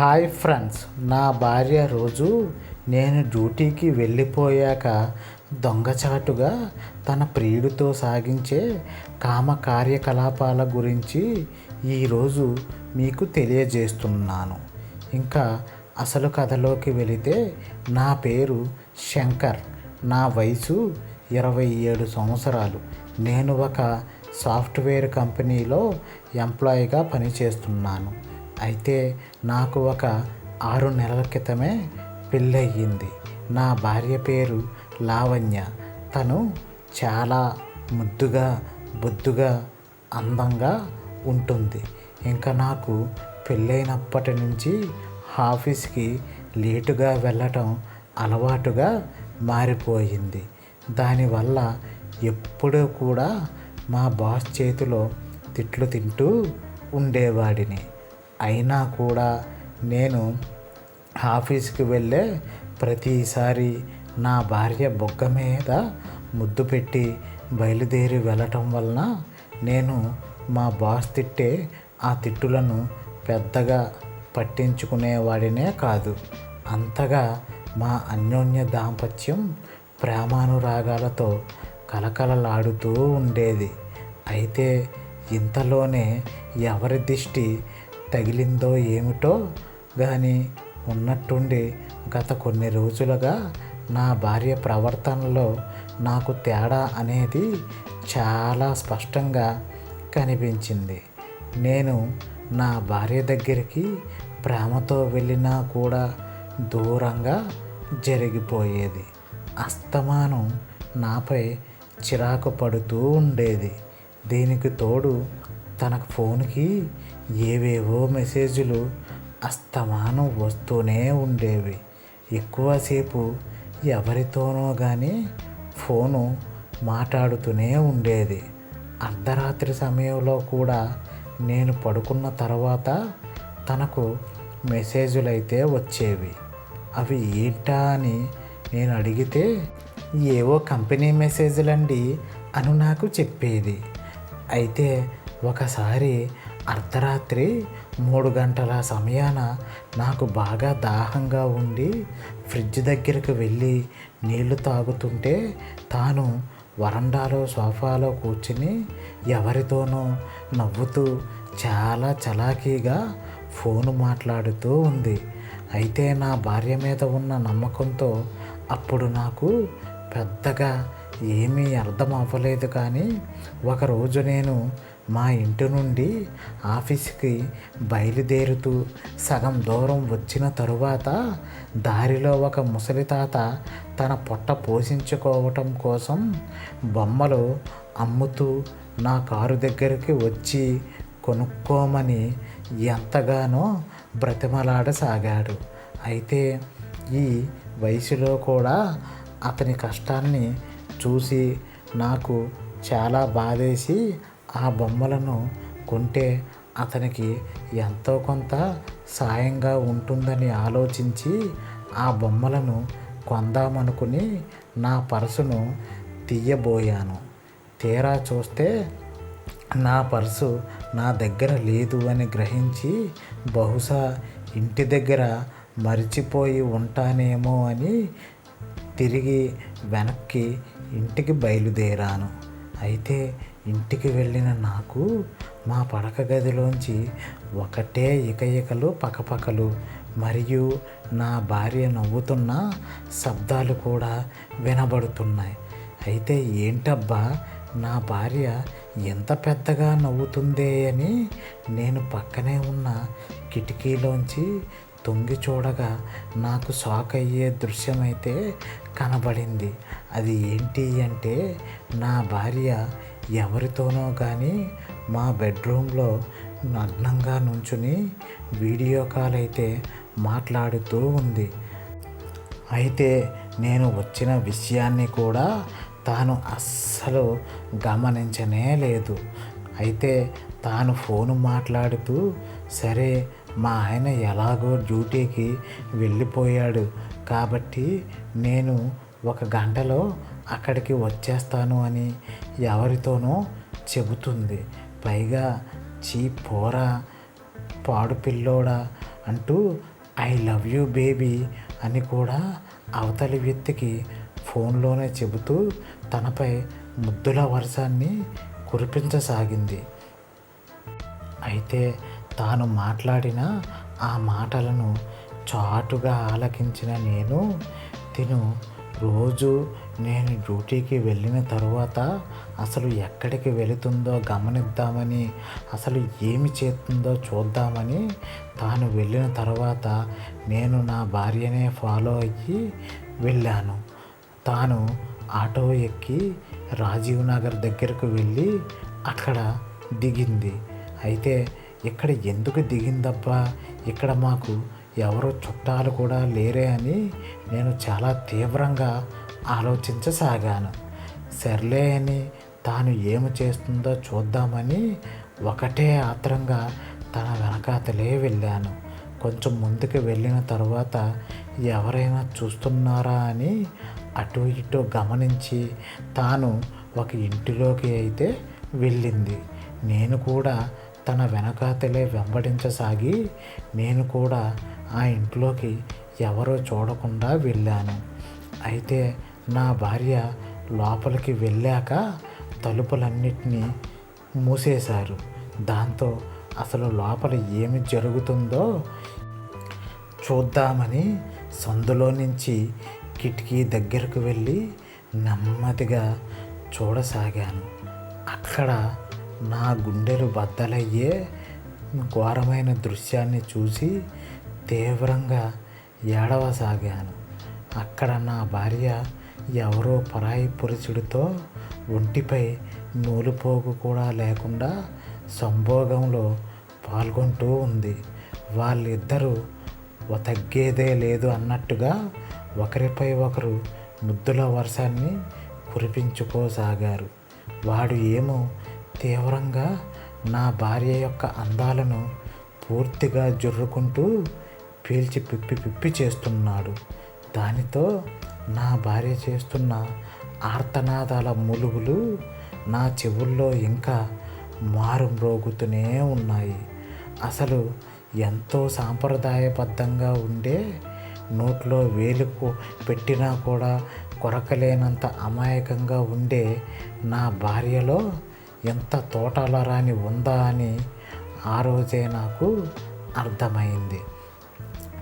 Hi friends నా భార్య రోజు నేను డ్యూటీకి వెళ్ళిపోయాక దొంగచాటుగా తన ప్రియుడితో సాగించే కామ కార్యకలాపాల గురించి ఈరోజు మీకు తెలియజేస్తున్నాను. ఇంకా అసలు కథలోకి వెళితే నా పేరు శంకర్. నా వయసు ఇరవై ఏడు సంవత్సరాలు. నేను ఒక సాఫ్ట్వేర్ కంపెనీలో ఎంప్లాయీగా పనిచేస్తున్నాను. అయితే నాకు ఒక ఆరు నెలల క్రితమే పెళ్ళయ్యింది. నా భార్య పేరు లావణ్య. తను చాలా ముద్దుగా బొద్దుగా అందంగా ఉంటుంది. ఇంకా నాకు పెళ్ళైనప్పటి నుంచి ఆఫీస్కి లేటుగా వెళ్ళటం అలవాటుగా మారిపోయింది. దానివల్ల ఎప్పుడూ కూడా మా బాస్ చేతిలో తిట్లు తింటూ ఉండేవాడిని. అయినా కూడా నేను ఆఫీస్కి వెళ్ళే ప్రతిసారి నా భార్య బొగ్గ మీద ముద్దు పెట్టి బయలుదేరి వెళ్ళటం వలన నేను మా బాస్ తిట్టే ఆ తిట్టులను పెద్దగా పట్టించుకునేవాడినే కాదు. అంతగా మా అన్యోన్య దాంపత్యం ప్రేమానురాగాలతో కలకలలాడుతూ ఉండేది. అయితే ఇంతలోనే ఎవరి దిష్టి తగిలిందో ఏమిటో కానీ ఉన్నట్టుండి గత కొన్ని రోజులుగా నా భార్య ప్రవర్తనలో నాకు తేడా అనేది చాలా స్పష్టంగా కనిపించింది. నేను నా భార్య దగ్గరికి ప్రేమతో వెళ్ళినా కూడా దూరంగా జరిగిపోయేది. అస్తమానం నాపై చిరాకు పడుతూ ఉండేది. దీనికి తోడు తన ఫోన్కి ఏవేవో మెసేజ్లు అస్తమానం వస్తూనే ఉండేవి. ఎక్కువసేపు ఎవరితోనో కానీ ఫోను మాట్లాడుతూనే ఉండేది. అర్ధరాత్రి సమయంలో కూడా నేను పడుకున్న తర్వాత తనకు మెసేజ్లు అయితే వచ్చేవి. అవి ఏంటా అని నేను అడిగితే ఏవో కంపెనీ మెసేజ్లండి అని నాకు చెప్పేది. అయితే ఒకసారి అర్ధరాత్రి మూడు గంటల సమయాన నాకు బాగా దాహంగా ఉండి ఫ్రిడ్జ్ దగ్గరికి వెళ్ళి నీళ్ళు తాగుతుంటే తాను వరండాలో సోఫాలో కూర్చుని ఎవరితోనో నవ్వుతూ చాలా చలాకీగా ఫోన్ మాట్లాడుతూ ఉంది. అయితే నా భార్య మీద ఉన్న నమ్మకంతో అప్పుడు నాకు పెద్దగా ఏమీ అర్థం అవ్వలేదు కానీ ఒకరోజు నేను మా ఇంటి నుండి ఆఫీస్కి బయలుదేరుతూ సగం దూరం వచ్చిన తరువాత దారిలో ఒక ముసలి తాత తన పొట్ట పోషించుకోవటం కోసం బొమ్మలు అమ్ముతూ నా కారు దగ్గరికి వచ్చి కొనుక్కోమని ఎంతగానో బ్రతిమలాడసాగాడు. అయితే ఈ వయసులో కూడా అతని కష్టాన్ని చూసి నాకు చాలా బాధేసి ఆ బొమ్మలను కొంటే అతనికి ఎంతో కొంత సాయంగా ఉంటుందని ఆలోచించి ఆ బొమ్మలను కొందామనుకుని నా పర్సును తీయబోయాను. తీరా చూస్తే నా పర్సు నా దగ్గర లేదు అని గ్రహించి బహుశా ఇంటి దగ్గర మరిచిపోయి ఉంటానేమో అని తిరిగి వెనక్కి ఇంటికి బయలుదేరాను. అయితే ఇంటికి వెళ్ళిన నాకు మా పడక గదిలోంచి ఒకటే ఇకఇకలు పకపకలు. మరియు నా భార్య నవ్వుతున్న శబ్దాలు కూడా వినబడుతున్నాయి. అయితే ఏంటబ్బా నా భార్య ఎంత పెద్దగా నవ్వుతుందే అని నేను పక్కనే ఉన్న కిటికీలోంచి తొంగి చూడగా నాకు షాక్ అయ్యే దృశ్యమైతే కనబడింది. అది ఏంటి అంటే నా భార్య ఎవరితోనో కానీ మా బెడ్రూమ్లో నగ్నంగా నుంచుని వీడియో కాల్ అయితే మాట్లాడుతూ ఉంది. అయితే నేను వచ్చిన విషయాన్ని కూడా తాను అస్సలు గమనించనే లేదు. అయితే తాను ఫోన్ మాట్లాడుతూ సరే మా ఆయన ఎలాగో డ్యూటీకి వెళ్ళిపోయాడు. కాబట్టి నేను ఒక గంటలో అక్కడికి వచ్చేస్తాను అని ఎవరితోనో చెబుతుంది. పైగా చీ పోరా పాడు పిల్లోడా అంటూ ఐ లవ్ యూ బేబీ అని కూడా అవతలి వ్యక్తికి ఫోన్లోనే చెబుతూ తనపై ముద్దుల వర్షాన్ని కురిపించసాగింది. అయితే తాను మాట్లాడిన ఆ మాటలను చాటుగా ఆలకించిన నేను తిను రోజు నేను డ్యూటీకి వెళ్ళిన తర్వాత అసలు ఎక్కడికి వెళుతుందో గమనిద్దామని అసలు ఏమి చేస్తుందో చూద్దామని తాను వెళ్ళిన తర్వాత నేను నా భార్యనే ఫాలో అయ్యి వెళ్ళాను. తాను ఆటో ఎక్కి రాజీవ్ నగర్ దగ్గరకు వెళ్ళి అక్కడ దిగింది. అయితే ఇక్కడ ఎందుకు దిగిందబ్బా? ఇక్కడ మాకు ఎవరు చుట్టాలు కూడా లేరే అని నేను చాలా తీవ్రంగా ఆలోచించసాగాను. సర్లే అని తాను ఏమి చేస్తుందో చూద్దామని ఒకటే ఆత్రంగా తన వెనకాతలే వెళ్ళాను. కొంచెం ముందుకు వెళ్ళిన తర్వాత ఎవరైనా చూస్తున్నారా అని అటు ఇటు గమనించి తాను ఒక ఇంటిలోకి అయితే వెళ్ళింది. నేను కూడా తన వెనకాతలే వెంబడించసాగి నేను కూడా ఆ ఇంట్లోకి ఎవరో చూడకుండా వెళ్ళాను. అయితే నా భార్య లోపలికి వెళ్ళాక తలుపులన్నిటినీ మూసేశారు. దాంతో అసలు లోపల ఏమి జరుగుతుందో చూద్దామని సందులో నుంచి కిటికీ దగ్గరకు వెళ్ళి నెమ్మదిగా చూడసాగాను. అక్కడ నా గుండెలు బద్దలయ్యే ఘోరమైన దృశ్యాన్ని చూసి తీవ్రంగా ఏడవసాగాను. అక్కడ నా భార్య ఎవరో పరాయి పురుషుడితో ఒంటిపై నూలుపోగు కూడా లేకుండా సంభోగంలో పాల్గొంటూ ఉంది. వాళ్ళిద్దరూ తగ్గేదే లేదు అన్నట్టుగా ఒకరిపై ఒకరు ముద్దుల వర్షాన్ని కురిపించుకోసాగారు. వాడు ఏమో తీవ్రంగా నా భార్య యొక్క అందాలను పూర్తిగా జుర్రుకుంటూ పీల్చి పిప్పి పిప్పి చేస్తున్నాడు. దానితో నా భార్య చేస్తున్న ఆర్తనాదాల ములుగులు నా చెవుల్లో ఇంకా మారు మ్రోగుతూనే ఉన్నాయి. అసలు ఎంతో సాంప్రదాయబద్ధంగా ఉండే నోట్లో వేలుకు పెట్టినా కూడా కొరకలేనంత అమాయకంగా ఉండే నా భార్యలో ఎంత తోటలరాని ఉందా అని ఆ రోజే నాకు అర్థమైంది.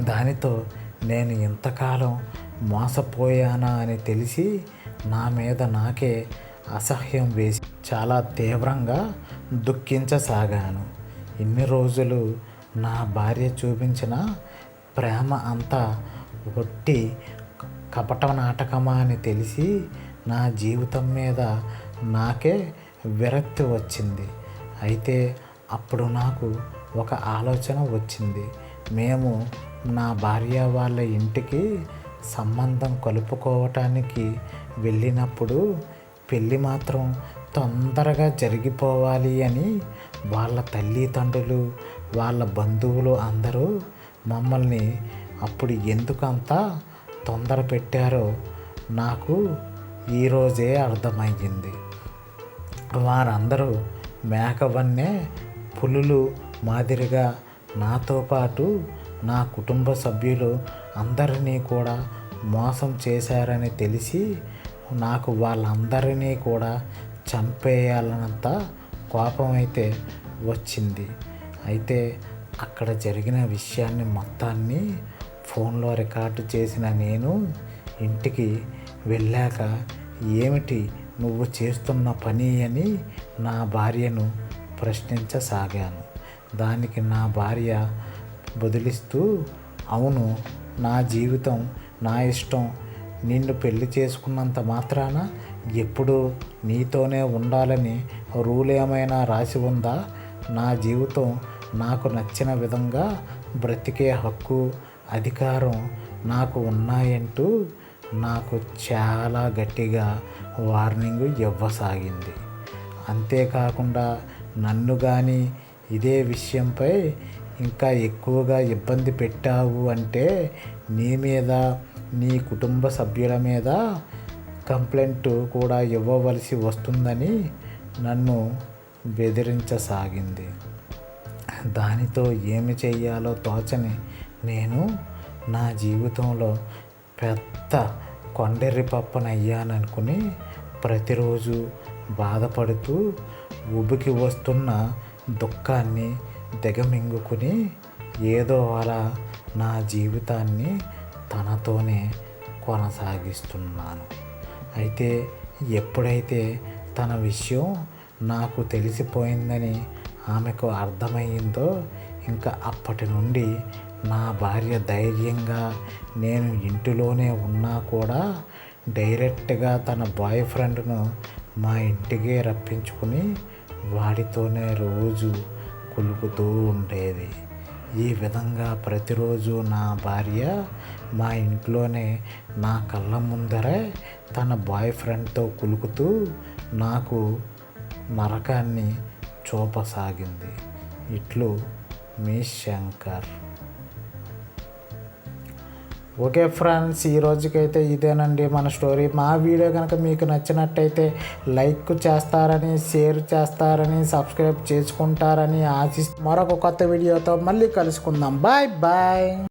దానితో నేను ఇంతకాలం మోసపోయానా అని తెలిసి నా మీద నాకే అసహ్యం వేసి చాలా తీవ్రంగా దుఃఖించసాగాను. ఇన్ని రోజులు నా భార్య చూపించిన ప్రేమ అంతా ఒట్టి కపట నాటకమా అని తెలిసి నా జీవితం మీద నాకే విరక్తి వచ్చింది. అయితే అప్పుడు నాకు ఒక ఆలోచన వచ్చింది. మేము నా భార్య వాళ్ళ ఇంటికి సంబంధం కలుపుకోవటానికి వెళ్ళినప్పుడు పెళ్ళి మాత్రం తొందరగా జరిగిపోవాలి అని వాళ్ళ తల్లిదండ్రులు వాళ్ళ బంధువులు అందరూ మమ్మల్ని అప్పుడు ఎందుకంత తొందర పెట్టారో నాకు ఈరోజే అర్థమయ్యింది. వారందరూ మేకవన్నే పులులు మాదిరిగా నాతో పాటు నా కుటుంబ సభ్యులు అందరినీ కూడా మోసం చేశారని తెలిసి నాకు వాళ్ళందరినీ కూడా చంపేయాలన్నంత కోపం అయితే వచ్చింది. అయితే అక్కడ జరిగిన విషయాన్ని మొత్తాన్ని ఫోన్లో రికార్డు చేసిన నేను ఇంటికి వెళ్ళాక ఏమిటి నువ్వు చేస్తున్న పని అని నా భార్యను ప్రశ్నించసాగాను. దానికి నా భార్య బదిలిస్తూ అవును నా జీవితం నా ఇష్టం నిన్ను పెళ్ళి చేసుకున్నంత మాత్రాన ఎప్పుడూ నీతోనే ఉండాలని రూల్ ఏమైనా రాసి ఉందా? నా జీవితం నాకు నచ్చిన విధంగా బ్రతికే హక్కు అధికారం నాకు ఉన్నాయంటూ నాకు చాలా గట్టిగా వార్నింగ్ ఇవ్వసాగింది. అంతేకాకుండా నన్ను కానీ ఇదే విషయంపై ఇంకా ఎక్కువగా ఇబ్బంది పెట్టావు అంటే నీ మీద నీ కుటుంబ సభ్యుల మీద కంప్లైంట్ కూడా ఇవ్వవలసి వస్తుందని నన్ను బెదిరించసాగింది. దానితో ఏమి చేయాలో తోచని నేను నా జీవితంలో పెద్ద కొండెర్రి పప్పనయ్యాననుకుని ప్రతిరోజు బాధపడుతూ ఉబికి వస్తున్న దుఃఖాన్ని దిగమింగుకుని ఏదో అలా నా జీవితాన్ని తనతోనే కొనసాగిస్తున్నాను. అయితే ఎప్పుడైతే తన విషయం నాకు తెలిసిపోయిందని ఆమెకు అర్థమయ్యిందో ఇంకా అప్పటి నుండి నా భార్య ధైర్యంగా నేను ఇంటిలోనే ఉన్నా కూడా డైరెక్ట్గా తన బాయ్ ఫ్రెండ్ను మా ఇంటికే రప్పించుకుని వాడితోనే రోజు కులుకుతూ ఉండేది. ఈ విధంగా ప్రతిరోజు నా భార్య మా ఇంట్లోనే నా కళ్ళ ముందరే తన బాయ్ ఫ్రెండ్తో కులుకుతూ నాకు నరకాన్ని చూపసాగింది. ఇట్లు మీ శంకర్. ఓకే ఫ్రెండ్స్ ఈ రోజుకైతే ఇదేనండి మన స్టోరీ. మా వీడియో కనుక మీకు నచ్చినట్టయితే లైక్ చేస్తారని షేర్ చేస్తారని సబ్స్క్రైబ్ చేసుకుంటారని ఆశిస్తూ మరొక కొత్త వీడియోతో మళ్ళీ కలుసుకుందాం. Bye bye.